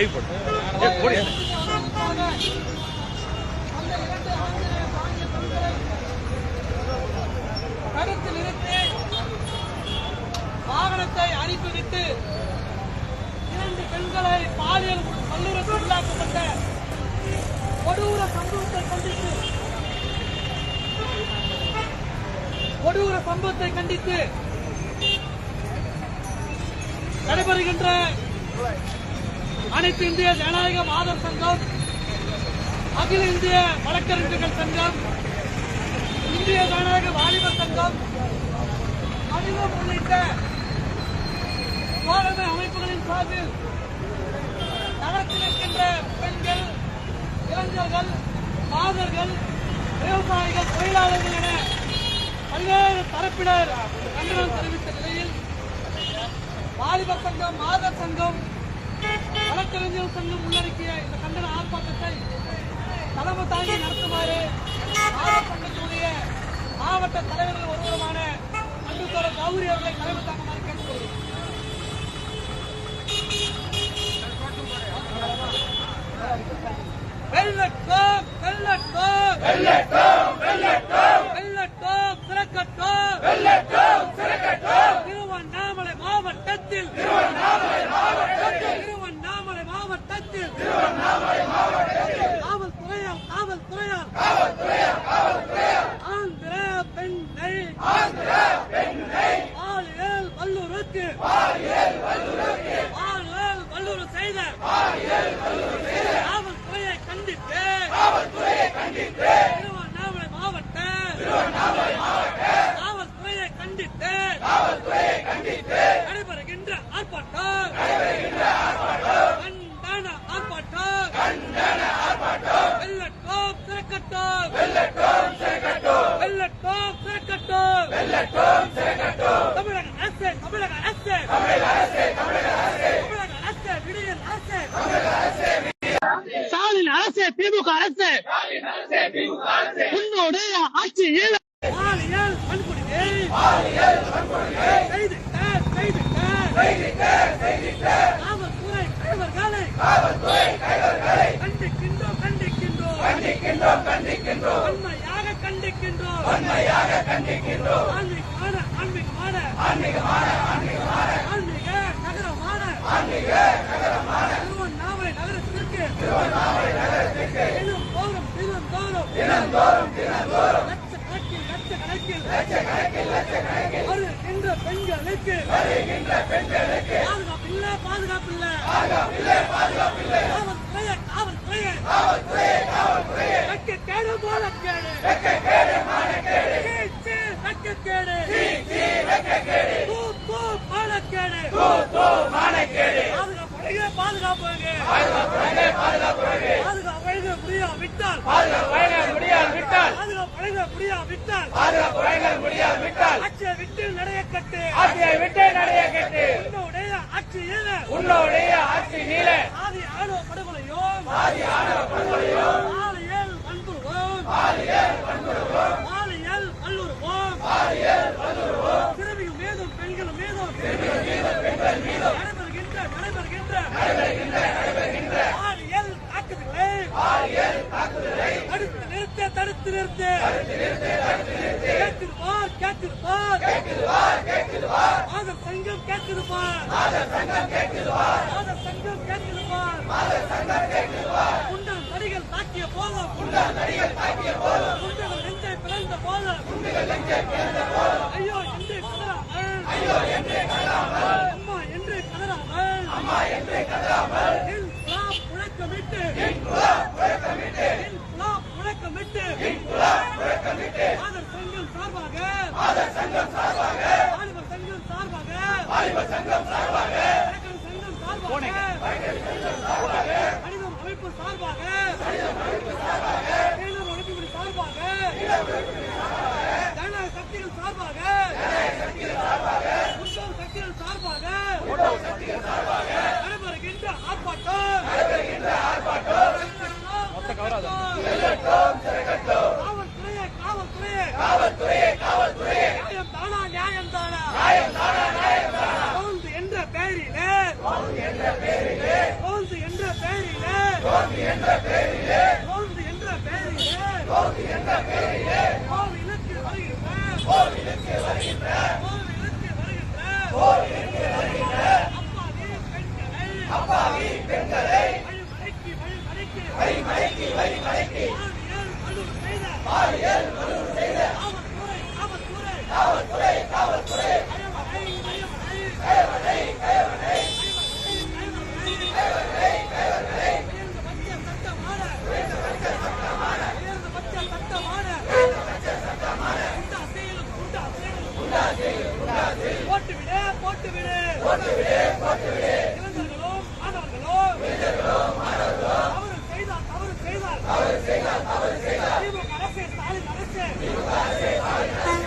Live போட்டு போடு. தடுத்து நிறுத்தி வாகனத்தை அனுப்பிவிட்டு இரண்டு பெண்களை பாலியல் வல்லுறவு உள்ளாக்கப்பட்ட கொடூர சம்பவத்தை கண்டித்து கொடூர சம்பவத்தை கண்டித்து நடைபெறுகின்ற அனைத்து இந்திய ஜனநாயக மாதர் சங்கம் அகில இந்திய வழக்கறிஞர்கள் சங்கம் இந்திய ஜனநாயக வாலிபர் சங்கம் அதிகம் உள்ளிட்ட தோழமை அமைப்புகளின் சார்பில் நகரத்தில் இருக்கின்ற பெண்கள் இளைஞர்கள் மாதர்கள் விவசாயிகள் தொழிலாளர்கள் என பல்வேறு தரப்பினர் கண்டனம் தெரிவித்த நிலையில் வாலிபர் சங்கம் மாதர் சங்கம் வழக்கறிஞர் சங்கம் உள்ளடக்கிய இந்த கண்டன ஆர்ப்பாட்டத்தை தலைமை தாங்கி நடத்துமாறு மாவட்ட சங்கத்தினுடைய மாவட்ட தலைவர்கள் ஒருவருமான அன்புத்தோட கௌரி அவர்களை தலைமை தாங்குமாறு கேட்டுக்கொள்கிறேன் வெள்ளட்டும் வெள்ளட்டும் வெள்ளட்டும் வெள்ளட்டும் வெள்ளட்டும் சிறக்கட்டும் வெள்ளட்டும் சிறக்கட்டும் திருவண்ணாமலை மாவட்டத்தில் திருவண்ணாமலை மாவட்டத்தில் திருவண்ணாமலை மாவட்டத்தில் திருவண்ணாமலை மாவட்டத்தில் காவல்துறையால் காவல்துறையால் காவல்துறையால் காவல்துறையால் ஆந்திர பெண்ணை ஆந்திர பெண்ணை பாலியல் வல்லுறவுக்கு பாலியல் வல்லுறவுக்கு பாலியல் வல்லுறவு செய்த பாலியல் வல்லுறவு செய்த காவல்துறையை கண்டித்து காவல்துறையை கண்டித்து திருவண்ணாமலை மாவட்ட திருவண்ணாமலை மாவட்ட காவல்துறையை கண்டித்து காவல்துறையை கண்டித்து நடைபெறுகின்ற ஆர்ப்பாட்டம் நடைபெறுகின்ற ஆர்ப்பாட்டம் கண்டன ஆர்ப்பாட்டம் கண்டன ஆர்ப்பாட்டம் வெள்ளட்டும் சிறக்கட்டும் வெள்ளட்டும் சிறக்கட்டும் வெள்ளட்டும் சிறக்கட்டும் வெள்ளட்டும் சிறக்கட்டும் தமிழக அரசு தமிழக அரசு தமிழக அரசு தமிழக அரசு தமிழக அரசு விடியல் அரசு தமிழக அரசு ஸ்டாலின் அரசு திமுக அரசு உன்னுடைய ஆட்சியில் பாலியல் வன்கொடுமை. செய்திட்ட செய்திட்ட காவல்துறை தலைவர்களை கண்டிக்கின்றோம் கண்டிக்கின்றோம். கண்டிக்கின்றோம் கண்டிக்கின்றோம். உண்மையாக கண்டிக்கின்றோம் உண்மையாக கண்டிக்கின்றோம் ஆன்மீகமான ஆன்மீகமான. ஆன்மீகமான ஆன்மீகமான. ஆன்மீக நகரமான. ஆன்மீக பெண்களுக்கு. வருகின்ற பெண்களுக்கு. பாதுகாப்பில்லை பாதுகாப்பில்லை. பாதுகாப்பில்லை காவல்துறைய காவல்துறைய. காவல்துறைய காவல்துறைய. வெக்க கேடு போல கேடு. வெக்க கேடு மான கேடு. சீ வெக்க கேடு. சீ சீ வெக்க கேடு. தூ தூ மான கேடு. தூ தூ மான கேடு. பாதுகாப்புடைய பாதுகாப்புங்க பாதுகாப்புடைய பாதுகாப்புங்க பாதுகாப்பு முடியாவிட்டால் பாதுகாப்பு வழங்க முடியாவிட்டால் பாதுகாப்பு வழங்க முடியாவிட்டால் பாதுகாப்பு வழங்க முடியாவிட்டால் ஆட்சியை விட்டு நடைய கட்டு ஆட்சியை விட்டு நடைய கட்டு. உன்னுடைய ஆட்சியில் உன்னுடைய ஆட்சி நீல. ஆதி ஆணவ படுகொலையும். ஆதி ஆணவ படுகொலையும். பாலியல் வன்புருவோம் பாலியல் வன்புருவோம் பாலியல் வல்லுருவோம் பாலியல் வல்லுருவோம் சிறுமிகள் மீதும் பெண்கள் மீதும் சிறுமிகள் மீதும் பெண்கள் மீதும் நடைபெறுகின்ற நடைபெறுகின்ற. நடைபெறுகின்ற நடைபெறுகின்ற. பாலியல் தாக்குதல்களை. பாலியல் தாக்குதலை தடுத்து நிறுத்த தடுத்து நிறுத்த. தடுத்து நிறுத்த தடுத்து நிறுத்த. கேட்குதுவார் கேட்குதுவார் மாதர் சங்கம் மாதர் சங்கம் மாதர் சங்கம் மாதர் சங்கம் குண்டல் நடிகள் தாக்கிய போதும். குண்டல் நடிகள் தாக்கிய போதும் குண்டுகள் நெஞ்சை பிளந்த போதும். குண்டுகள் நெஞ்சை பிளந்த போதும் ஐயோ என்று கதறாமல் ஐயோ என்று கதறாமல் அம்மா என்று கதறாமல் அம்மா என்று கதறாமல் இன்குலாப் முழக்கமிட்டு இன்குலாப் முழக்கமிட்டு இன்குலாப் முழக்கமிட்டு முழக்கமிட்டு மாதர் சங்கம் சார்பாக மாதர் சங்கம் சார்பாக சார்பாக வாலிபர் சங்கம் சார்பாக வழக்கறிஞர்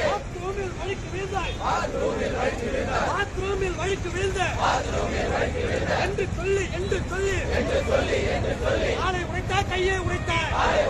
பாத்ரூமில் வழிக்கு என்று சொல்லி வழிக்கு வீழ்ந்த என்று சொல்லி என்று சொல்லி ஆளை உடைத்தா கையை உடைத்தாய்